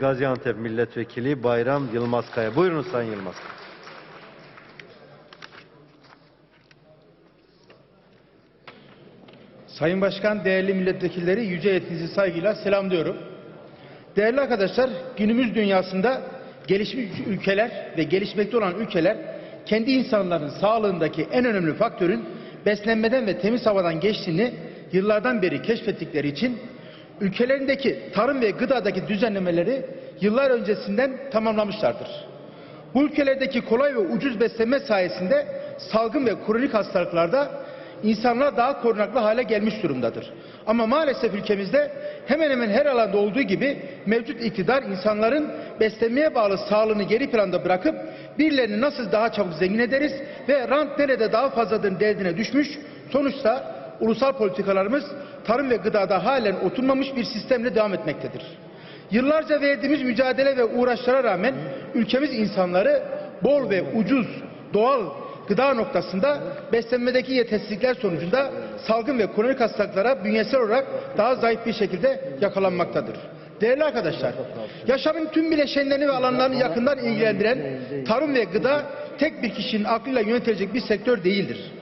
Gaziantep Milletvekili Bayram Yılmazkaya. Buyurun Sayın Yılmaz. Sayın Başkan, değerli milletvekilleri, yüce yetinizi saygıyla selamlıyorum. Değerli arkadaşlar, günümüz dünyasında gelişmiş ülkeler ve gelişmekte olan ülkeler kendi insanların sağlığındaki en önemli faktörün beslenmeden ve temiz havadan geçtiğini yıllardan beri keşfettikleri için ülkelerindeki tarım ve gıdadaki düzenlemeleri yıllar öncesinden tamamlamışlardır. Bu ülkelerdeki kolay ve ucuz beslenme sayesinde salgın ve kronik hastalıklarda insanlar daha korunaklı hale gelmiş durumdadır. Ama maalesef ülkemizde hemen hemen her alanda olduğu gibi mevcut iktidar insanların beslenmeye bağlı sağlığını geri planda bırakıp birilerini nasıl daha çabuk zengin ederiz ve rant nerede daha fazladır derdine düşmüş. Sonuçta ulusal politikalarımız tarım ve gıdada halen oturmamış bir sistemle devam etmektedir. Yıllarca verdiğimiz mücadele ve uğraşlara rağmen ülkemiz insanları bol ve ucuz doğal gıda noktasında beslenmedeki yetersizlikler sonucunda salgın ve kronik hastalıklara bünyesel olarak daha zayıf bir şekilde yakalanmaktadır. Değerli arkadaşlar, yaşamın tüm bileşenlerini ve alanlarını yakından ilgilendiren tarım ve gıda tek bir kişinin aklıyla yönetilecek bir sektör değildir.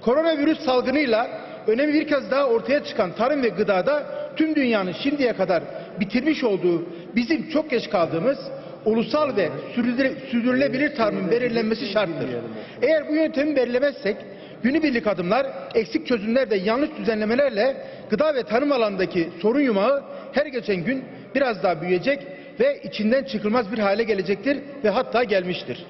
Koronavirüs salgınıyla önemi bir kez daha ortaya çıkan tarım ve gıdada tüm dünyanın şimdiye kadar bitirmiş olduğu bizim çok geç kaldığımız ulusal ve sürdürüle- sürdürülebilir tarımın belirlenmesi şarttır. Eğer bu yöntemi belirlemezsek günübirlik adımlar, eksik çözümler ve yanlış düzenlemelerle gıda ve tarım alanındaki sorun yumağı her geçen gün biraz daha büyüyecek ve içinden çıkılmaz bir hale gelecektir ve hatta gelmiştir.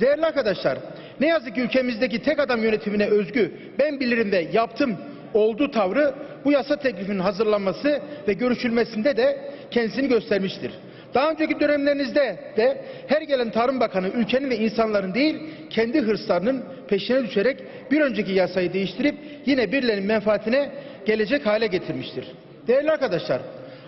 Değerli arkadaşlar, ne yazık ki ülkemizdeki tek adam yönetimine özgü ben bilirim ve yaptım olduğu tavrı bu yasa teklifinin hazırlanması ve görüşülmesinde de kendisini göstermiştir. Daha önceki dönemlerinizde de her gelen Tarım Bakanı ülkenin ve insanların değil kendi hırslarının peşine düşerek bir önceki yasayı değiştirip yine birilerinin menfaatine gelecek hale getirmiştir. Değerli arkadaşlar,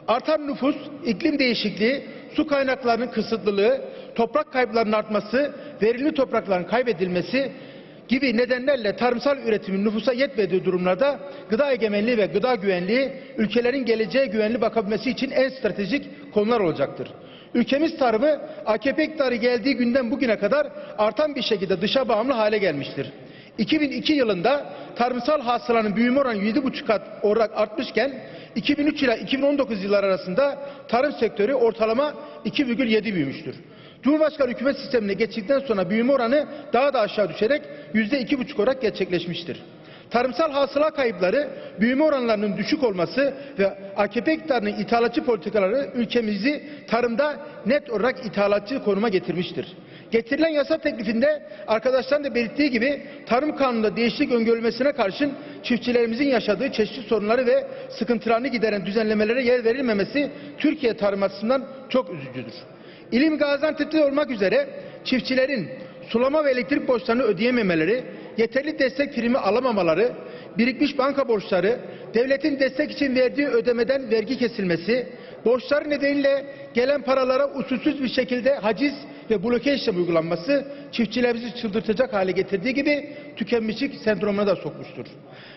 artan nüfus, iklim değişikliği, su kaynaklarının kısıtlılığı, toprak kayıplarının artması, verimli toprakların kaybedilmesi gibi nedenlerle tarımsal üretimin nüfusa yetmediği durumlarda gıda egemenliği ve gıda güvenliği ülkelerin geleceğe güvenli bakabilmesi için en stratejik konular olacaktır. Ülkemiz tarımı AKP iktidarı geldiği günden bugüne kadar artan bir şekilde dışa bağımlı hale gelmiştir. 2002 yılında tarımsal hasılanın büyüme oranı 7,5 kat olarak artmışken 2003 ile 2019 yılları arasında tarım sektörü ortalama 2,7 büyümüştür. Cumhurbaşkanı hükümet sistemine geçtikten sonra büyüme oranı daha da aşağı düşerek %2,5 olarak gerçekleşmiştir. Tarımsal hasıla kayıpları, büyüme oranlarının düşük olması ve AKP iktidarının ithalatçı politikaları ülkemizi tarımda net olarak ithalatçı konuma getirmiştir. Getirilen yasa teklifinde arkadaşların da belirttiği gibi tarım kanununda değişiklik öngörülmesine karşın çiftçilerimizin yaşadığı çeşitli sorunları ve sıkıntılarını gideren düzenlemelere yer verilmemesi Türkiye tarım açısından çok üzücüdür. İlim Gaziantep'te olmak üzere çiftçilerin sulama ve elektrik borçlarını ödeyememeleri, yeterli destek primi alamamaları, birikmiş banka borçları, devletin destek için verdiği ödemeden vergi kesilmesi, borçları nedeniyle gelen paralara usulsüz bir şekilde haciz ve bloke işlem uygulanması çiftçilerimizi çıldırtacak hale getirdiği gibi tükenmişlik sendromuna da sokmuştur.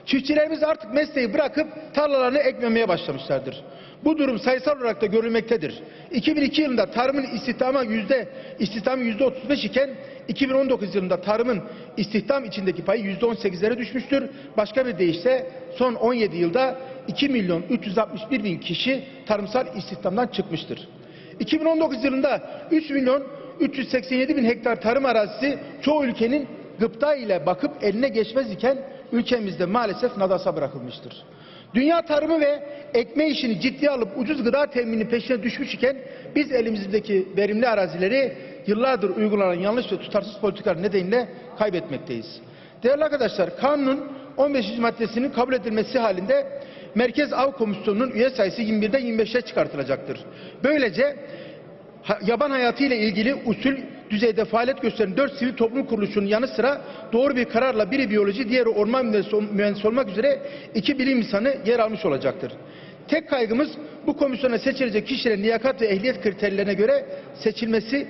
Çiftçilerimiz artık mesleği bırakıp tarlalarını ekmemeye başlamışlardır. Bu durum sayısal olarak da görülmektedir. 2002 yılında tarımın istihdama yüzde istihdamı yüzde 35 iken 2019 yılında tarımın istihdam içindeki payı yüzde 18'lere düşmüştür. Başka bir deyişle son 17 yılda 2 milyon 361 bin kişi tarımsal istihdamdan çıkmıştır. 2019 yılında 3 milyon 387 bin hektar tarım arazisi çoğu ülkenin gıpta ile bakıp eline geçmez iken ülkemizde maalesef nadasa bırakılmıştır. Dünya tarımı ve ekme işini ciddiye alıp ucuz gıda temini peşine düşmüş iken biz elimizdeki verimli arazileri yıllardır uygulanan yanlış ve tutarsız politikalar nedeniyle kaybetmekteyiz. Değerli arkadaşlar kanunun 15. maddesinin kabul edilmesi halinde Merkez Av Komisyonu'nun üye sayısı 21'den 25'e çıkartılacaktır. Böylece yaban hayatı ile ilgili usul düzeyde faaliyet gösteren 4 sivil toplum kuruluşunun yanı sıra doğru bir kararla biri biyoloji, diğeri orman mühendisi, olmak üzere iki bilim insanı yer almış olacaktır. Tek kaygımız bu komisyona seçilecek kişilerin liyakat ve ehliyet kriterlerine göre seçilmesi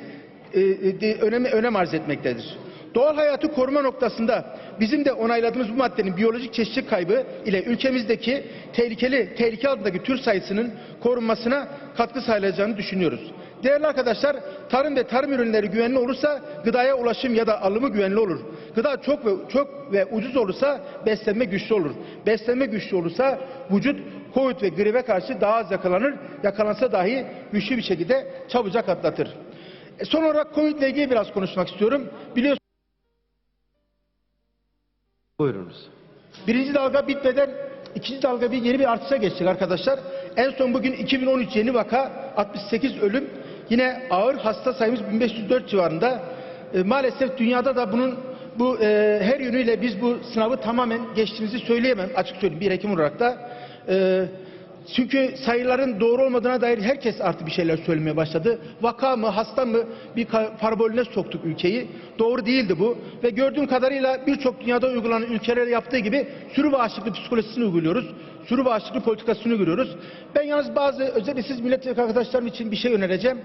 e, e, önemi önem arz etmektedir. Doğal hayatı koruma noktasında bizim de onayladığımız bu maddenin biyolojik çeşitlilik kaybı ile ülkemizdeki tehlikeli tehlike altındaki tür sayısının korunmasına katkı sağlayacağını düşünüyoruz. Değerli arkadaşlar, tarım ve tarım ürünleri güvenli olursa gıdaya ulaşım ya da alımı güvenli olur. Gıda çok ve çok ve ucuz olursa beslenme güçlü olur. Beslenme güçlü olursa vücut Covid ve gribe karşı daha az yakalanır. Yakalansa dahi güçlü bir şekilde çabucak atlatır. E, Son olarak Covid ile ilgili biraz konuşmak istiyorum. Biliyorsunuz Buyurunuz. Birinci dalga bitmeden ikinci dalga bir yeni bir artışa geçtik arkadaşlar. En son bugün 2013 yeni vaka 68 ölüm. Yine ağır hasta sayımız 1504 civarında. E, maalesef dünyada da bunun bu e, her yönüyle biz bu sınavı tamamen geçtiğimizi söyleyemem açık söyleyeyim bir hekim olarak da. E, çünkü sayıların doğru olmadığına dair herkes artık bir şeyler söylemeye başladı. Vaka mı, hasta mı bir parabolüne soktuk ülkeyi. Doğru değildi bu. Ve gördüğüm kadarıyla birçok dünyada uygulanan ülkeler yaptığı gibi sürü bağışıklığı psikolojisini uyguluyoruz. Sürü bağışıklığı politikasını uyguluyoruz. Ben yalnız bazı özellikle siz milletvekili arkadaşlarım için bir şey önereceğim.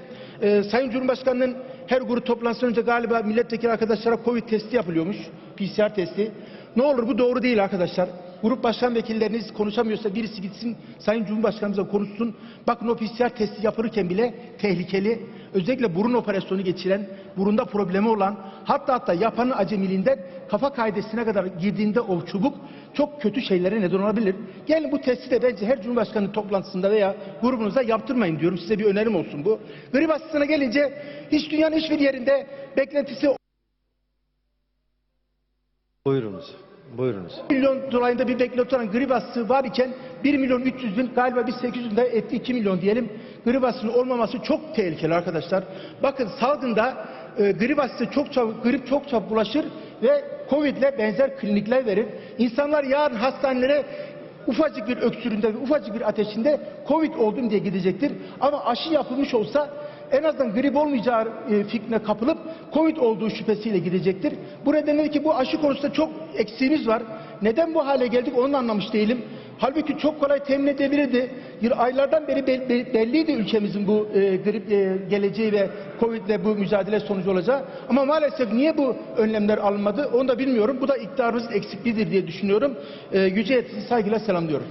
Ee, Sayın Cumhurbaşkanı'nın her grup toplantısından önce galiba milletvekili arkadaşlara Covid testi yapılıyormuş. PCR testi. Ne olur bu doğru değil arkadaşlar. Grup başkan vekilleriniz konuşamıyorsa birisi gitsin Sayın Cumhurbaşkanımıza konuşsun. Bakın o PCR testi yapılırken bile tehlikeli. Özellikle burun operasyonu geçiren, burunda problemi olan, hatta hatta yapanın acemiliğinden kafa kaidesine kadar girdiğinde o çubuk çok kötü şeylere neden olabilir. Gelin bu testi de bence her Cumhurbaşkanı toplantısında veya grubunuzda yaptırmayın diyorum. Size bir önerim olsun bu. Grip hastasına gelince hiç dünyanın hiçbir yerinde beklentisi Buyurunuz. Buyurunuz. milyon dolayında bir beklenti olan grip hastalığı var iken 1 milyon 300 bin galiba biz 800 bin de etti 2 milyon diyelim. Grip hastalığının olmaması çok tehlikeli arkadaşlar. Bakın salgında e, grip hastalığı çok çabuk, grip çok çabuk bulaşır ve Covid ile benzer klinikler verir. İnsanlar yarın hastanelere ufacık bir öksürüğünde ve ufacık bir ateşinde Covid oldum diye gidecektir. Ama aşı yapılmış olsa en azından grip olmayacağı e, fikrine kapılıp Covid olduğu şüphesiyle gidecektir. Bu nedenle ki bu aşı konusunda çok eksiğimiz var. Neden bu hale geldik onu anlamış değilim. Halbuki çok kolay temin edebilirdi. Bir aylardan beri bel- bel- belliydi ülkemizin bu e, grip e, geleceği ve Covid ile bu mücadele sonucu olacağı. Ama maalesef niye bu önlemler alınmadı onu da bilmiyorum. Bu da iktidarımızın eksikliğidir diye düşünüyorum. E, yüce yetisi saygıyla selamlıyorum.